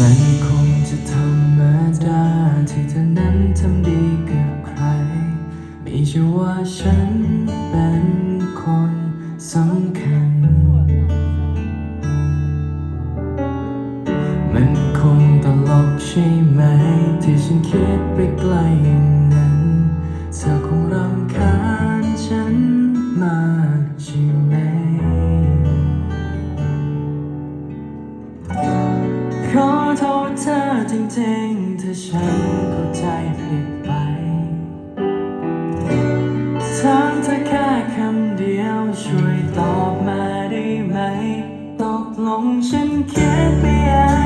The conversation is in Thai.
มันคงจะธรรมดาที่เธอนั้นทำดีกับใคร ไม่ใช่ว่าฉันเป็นคนสำคัญ มันคงตลกใช่ไหม ที่ฉันคิดไปไกล ขอโทษเธอจริงๆถ้าฉันเข้าใจผิดไปถามเธอแค่คำเดียวช่วยตอบมาได้ไหม ตกลงฉันคิดไปเอง